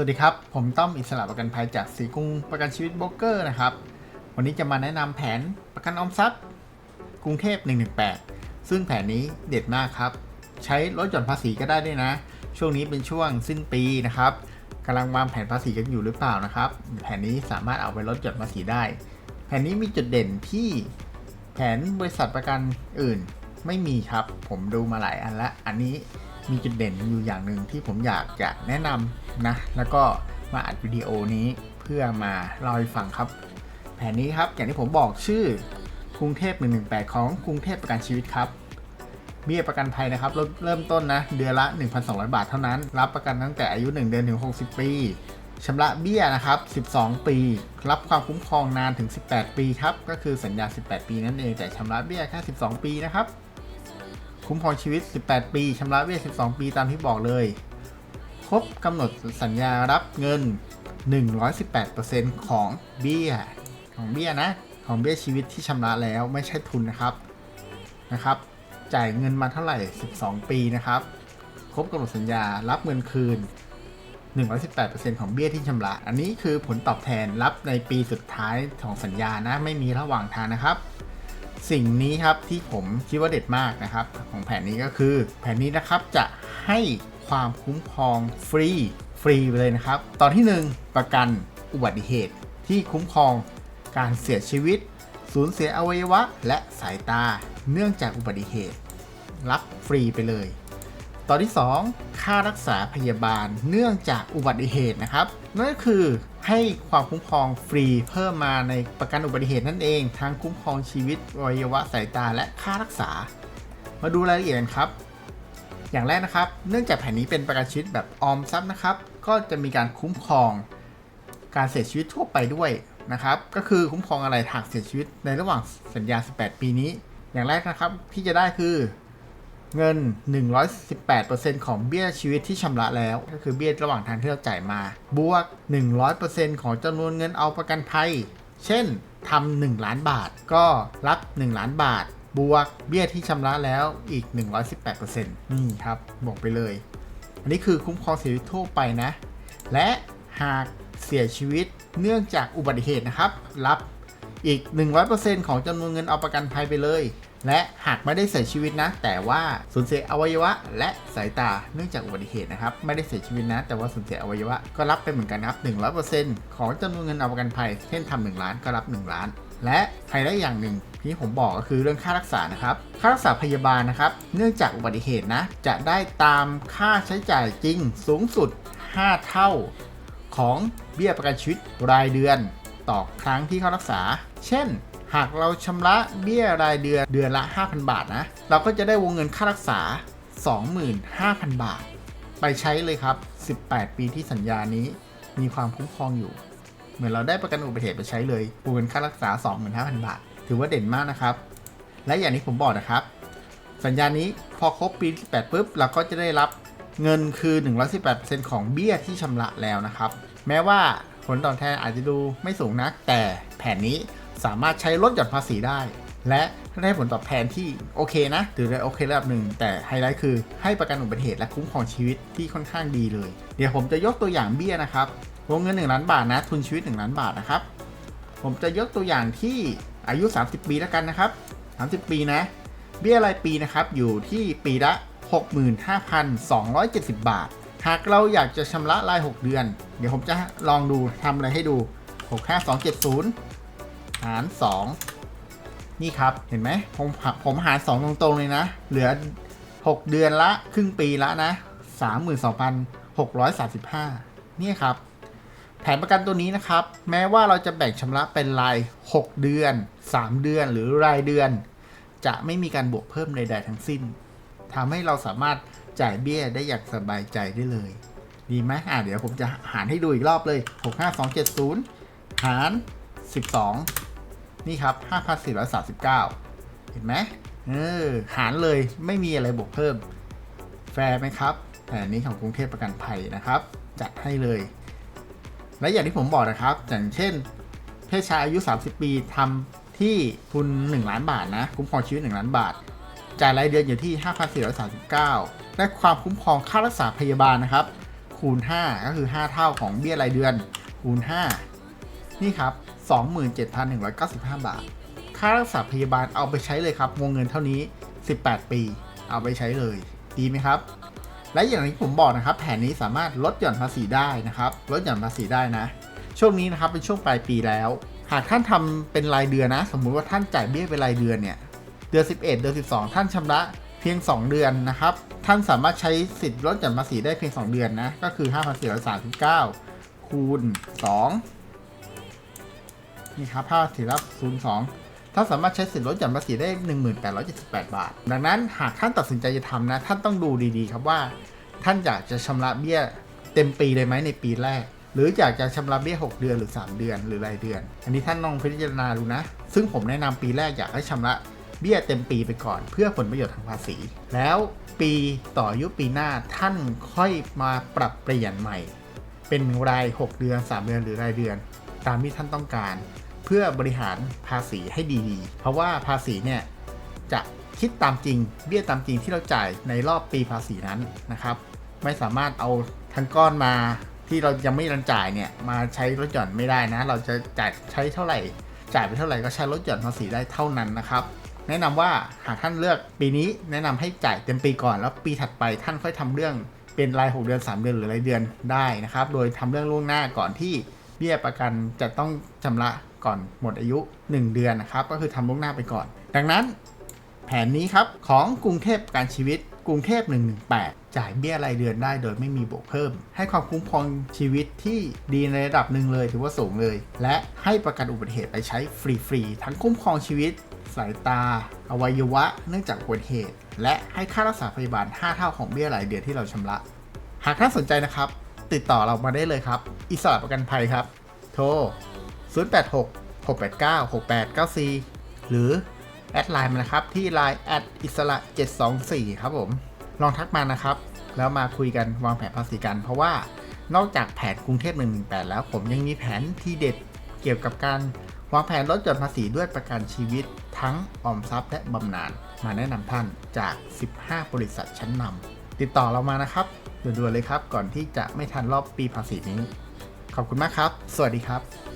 สวัสดีครับ ผมต้อมอิสระประกันภัยจากสีกรุงประกันชีวิตโบรกเกอร์นะครับ วันนี้จะมาแนะนำแผนประกันออมทรัพย์ กรุงเทพ 118 ซึ่งแผนนี้เด็ดมากครับ ใช้ลดหย่อนภาษีก็ได้ด้วยนะ ช่วงนี้เป็นช่วงสิ้นปีนะครับกำลังวางแผนภาษีกันอยู่หรือเปล่านะครับ แผนนี้สามารถเอาไปลดหย่อนภาษีได้ แผนนี้มีจุดเด่นที่แผนบริษัทประกันอื่นไม่มีครับ ผมดูมาหลายอันแล้วอันนี้ มีจุดเด่นอยู่อย่างหนึ่งที่ผมอยากจะแนะนำนะ แล้วก็มาอัดวิดีโอนี้เพื่อมาเล่าให้ฟังครับ แผนนี้ครับอย่างที่ผมบอกชื่อกรุงเทพ 118 ของกรุงเทพประกันชีวิตครับเบี้ยประกันภัยนะครับเริ่มเริ่มต้นนะเดือนละ 1,200 บาทเท่านั้น รับประกันตั้งแต่อายุ 1 เดือนถึง 60 ปีชำระเบี้ยนะครับ 12 ปี รับความคุ้มครองนานถึง 18 ปีครับ ก็คือสัญญา 18 ปีนั่นเอง แต่ชำระเบี้ยแค่ 12 ปีนะครับ คุ้มครองชีวิต 18 ปีชำระเบี้ย12 ปีตามที่บอกเลย ครบกำหนดสัญญารับเงิน 118%ของเบี้ย ของเบี้ยนะ ของเบี้ยชีวิตที่ชำระแล้วไม่ใช่ทุนนะครับ นะครับ จ่ายเงินมาเท่าไหร่ 12 ปีนะครับ ครบกำหนดสัญญารับเงินคืน 118%ของเบี้ยที่ชำระ อันนี้คือผลตอบแทนรับในปีสุดท้ายของสัญญานะ ไม่มีระหว่างทางนะครับ สิ่งนี้ครับที่ผมคิดว่าเด็ดมากนะครับ ของแผนนี้ก็คือ แผนนี้นะครับจะให้ความคุ้มครองฟรีฟรีไปเลยนะครับ ตอนที่ 1 ประกันอุบัติเหตุ ที่คุ้มครองการเสียชีวิต สูญเสียอวัยวะ และสายตาเนื่องจากอุบัติเหตุ รับฟรีไปเลย ตอนที่ 2 ค่ารักษาพยาบาลเนื่องจากอุบัติเหตุนะครับนั่นก็คือ ให้ความคุ้มครองฟรีเพิ่มมาในประกันอุบัติเหตุนั่นเอง ทั้งคุ้มครองชีวิตอวัยวะสายตาและค่ารักษา มาดูรายละเอียดกันครับ อย่างแรกนะครับ เนื่องจากแผนนี้เป็นประกันชีวิตแบบออมทรัพย์นะครับ ก็จะมีการคุ้มครองการเสียชีวิตทั่วไปด้วยนะครับ ก็คือคุ้มครองอะไรหากเสียชีวิตในระหว่างสัญญา 18 ปีนี้ อย่างแรกนะครับที่จะได้คือ เงิน 118%ของเบี้ยชีวิตที่ชำระแล้ว ก็คือเบี้ยระหว่างทางที่เราจ่ายมา บวก 100%ของจำนวนเงินเอาประกันภัย เช่นทำ1ล้านบาท ก็รับ 1 ล้านบาท บวกเบี้ยที่ชำระแล้วอีก 118%นี่ครับบอกไปเลย อันนี้คือคุ้มครองเสียชีวิตทั่วไปนะ และหากเสียชีวิตเนื่องจากอุบัติเหตุนะครับ รับ อีก 100%ของจำนวนเงินเอาประกันภัยไปเลย และหากไม่ได้เสียชีวิตนะ แต่ว่าสูญเสียอวัยวะ และสายตาเนื่องจากอุบัติเหตุนะครับ ไม่ได้เสียชีวิตนะ แต่ว่าสูญเสียอวัยวะก็รับไปเหมือนกันครับ 100%ของจำนวนเงินเอาประกันภัย เช่นทำ1ล้านก็รับ 1 ล้าน และไฮไลท์อย่างหนึ่งที่ผมบอกก็คือเรื่องค่ารักษานะครับ ค่ารักษาพยาบาลนะครับ เนื่องจากอุบัติเหตุนะ จะได้ตามค่าใช้จ่ายจริงสูงสุด 5 เท่า ของเบี้ยประกันชีวิตรายเดือน ต่อครั้งที่เข้ารักษา เช่น หากเราชำระเบี้ยรายเดือนเดือนละ 5,000 บาทนะ เราก็จะได้วงเงินค่ารักษา 25,000 บาท ไปใช้เลยครับ 18 ปีที่สัญญานี้มีความคุ้มครองอยู่ เหมือนเราได้ประกันอุบัติเหตุไปใช้เลยวงเงินค่ารักษา 25,000 บาท ถือว่าเด่นมากนะครับ และอย่างที่ผมบอกนะครับ สัญญานี้พอครบปีที่8ปุ๊บเราก็จะได้รับเงินคือ 118%ของเบี้ยที่ชำระแล้วนะครับ แม้ว่า ผลตอบแทนอาจจะดูไม่สูงนัก แต่แผนนี้สามารถใช้ลดหย่อนภาษีได้ และได้ผลตอบแทนที่โอเคนะถือได้โอเคระดับหนึ่ง แต่ไฮไลท์คือให้ประกันอุบัติเหตุและคุ้มครองชีวิตที่ค่อนข้างดีเลย เดี๋ยวผมจะยกตัวอย่างเบี้ยนะครับวงเงิน 1 ล้านบาทนะทุนชีวิต 1 ล้านบาทนะครับ ผมจะยกตัวอย่างที่อายุ 30 ปีแล้วกันนะครับ 30 ปีนะ เบี้ยรายปีนะครับอยู่ที่ปีละ 65,270 บาท หากเราอยากจะชำระราย 6 เดือน เดี๋ยวผมจะลองดูทำอะไรให้ดู 65270 หาร 2 นี่ครับ เห็นไหมผมผมหาร 2 ตรงๆ เลยนะ เหลือ 6 เดือนละ ครึ่งปีละนะ 32,635 นี่ครับ แผนประกันตัวนี้นะครับ แม้ว่าเราจะแบ่งชำระเป็นราย 6 เดือน 3 เดือนหรือรายเดือน จะไม่มีการบวกเพิ่มใดๆทั้งสิ้นทำให้เราสามารถ จ่ายเบี้ยได้อย่างสบายใจได้เลย ดีไหมอะเดี๋ยวผมจะหารให้ดูอีกรอบเลย 65270 หาร 12 นี่ครับ 5,439 เห็นไหมเออหารเลยไม่มีอะไรบวกเพิ่ม แฟร์ไหมครับแผนนี้ของกรุงเทพประกันภัยนะครับ จัดให้เลย และอย่างที่ผมบอกนะครับ อย่างเช่น เพศชายอายุ 30 ปีทำที่ทุน 1 ล้านบาทนะ คุ้มครองชีวิต 1 ล้านบาท จ่ายรายเดือนอยู่ที่ 5,439 และความคุ้มครองค่ารักษาพยาบาลนะครับ คูณ 5 ก็คือ 5 เท่าของเบี้ยรายเดือน คูณ 5 นี่ครับ 27,195 บาท ค่ารักษาพยาบาลเอาไปใช้เลยครับวงเงินเท่านี้ 18 ปี เอาไปใช้เลย ดีไหมครับ และอย่างที่ผมบอกนะครับ แผนนี้สามารถลดหย่อนภาษีได้นะครับ ลดหย่อนภาษีได้นะ ช่วงนี้นะครับเป็นช่วงปลายปีแล้ว หากท่านทำเป็นรายเดือนนะ สมมุติว่าท่านจ่ายเบี้ยเป็นรายเดือนเนี่ย เดือน11 เดือน12 ท่านชำระ เพียง 2 เดือนนะครับ ท่านสามารถใช้สิทธิ์ลดหย่อนภาษีได้เพียง 2 เดือนนะ ก็คือ 5,439 คูณ 2 นี่ครับ5 4รับคูณ2ท่านสามารถใช้สิทธิ์ลดหย่อนภาษีได้ 1878 บาท ดังนั้นหากท่านตัดสินใจจะทำนะ ท่านต้องดูดีๆ ครับว่า ท่านอยากจะชำระเบี้ยเต็มปีเลยไหมในปีแรกหรืออยากจะชำระเบี้ย 6 เดือนหรือ 3 เดือนหรือรายเดือน อันนี้ท่านลองพิจารณาดูนะ ซึ่งผมแนะนำปีแรกอยากให้ชำระ เบี้ยเต็มปีไปก่อน เพื่อผลประโยชน์ทางภาษี แล้วปีต่ออายุปีหน้าท่านค่อยมาปรับเปลี่ยนใหม่ เป็นราย 6 เดือน 3 เดือนหรือรายเดือน ตามที่ท่านต้องการ เพื่อบริหารภาษีให้ดีๆ เพราะว่าภาษีเนี่ยจะคิดตามจริง เบี้ยตามจริงที่เราจ่ายในรอบปีภาษีนั้นนะครับ ไม่สามารถเอาทั้งก้อนมาที่เรายังไม่รันจ่ายเนี่ยมาใช้ลดหย่อนไม่ได้นะ เราจะจ่ายใช้เท่าไหร่ จ่ายไปเท่าไหร่ก็ใช้ลดหย่อนภาษีได้เท่านั้นนะครับ แนะนำว่าหากท่านเลือกปีนี้แนะนำให้จ่ายเต็มปีก่อน แล้วปีถัดไปท่านค่อยทำเรื่องเป็นราย 6 เดือน 3 เดือนหรือรายเดือนได้นะครับ โดยทำเรื่องล่วงหน้าก่อนที่เบี้ยประกันจะต้องชำระก่อนหมดอายุ 1 เดือนนะครับ ก็คือทำล่วงหน้าไปก่อน ดังนั้น แผนนี้ครับของกรุงเทพประกันชีวิตกรุงเทพ 118 จ่ายเบี้ยรายเดือนได้โดยไม่มีบวกเพิ่ม ให้ความคุ้มครองชีวิตที่ดีในระดับหนึ่งเลยถือว่าสูงเลย และให้ประกันอุบัติเหตุไปใช้ฟรี ๆ ทั้งคุ้มครองชีวิต สายตา อวัยวะ เนื่องจากอุบัติเหตุ และให้ค่ารักษาพยาบาล 5 เท่าของเบี้ยรายเดือนที่เราชำระ หากท่านสนใจนะครับ ติดต่อเรามาได้เลยครับ อิสระประกันภัยครับ โทร 086 689 6894 หรือ แอดไลน์มานะครับ ที่ Line แอดอิสระ 724 ครับผม ลองทักมานะครับ แล้วมาคุยกันวางแผนภาษีกัน เพราะว่านอกจากแผนกรุงเทพ118 แล้ว ผมยังมีแผนที่เด็ด กี่ยวกับการวางแผนลดหย่อนภาษีด้วยประกันชีวิต ทั้งออมทรัพย์และบำนาญมาแนะนำท่านจาก 15 บริษัทชั้นนำติดต่อเรามานะครับด่วนๆเลยครับ ก่อนที่จะไม่ทันรอบปีภาษีนี้ ขอบคุณมากครับ สวัสดีครับ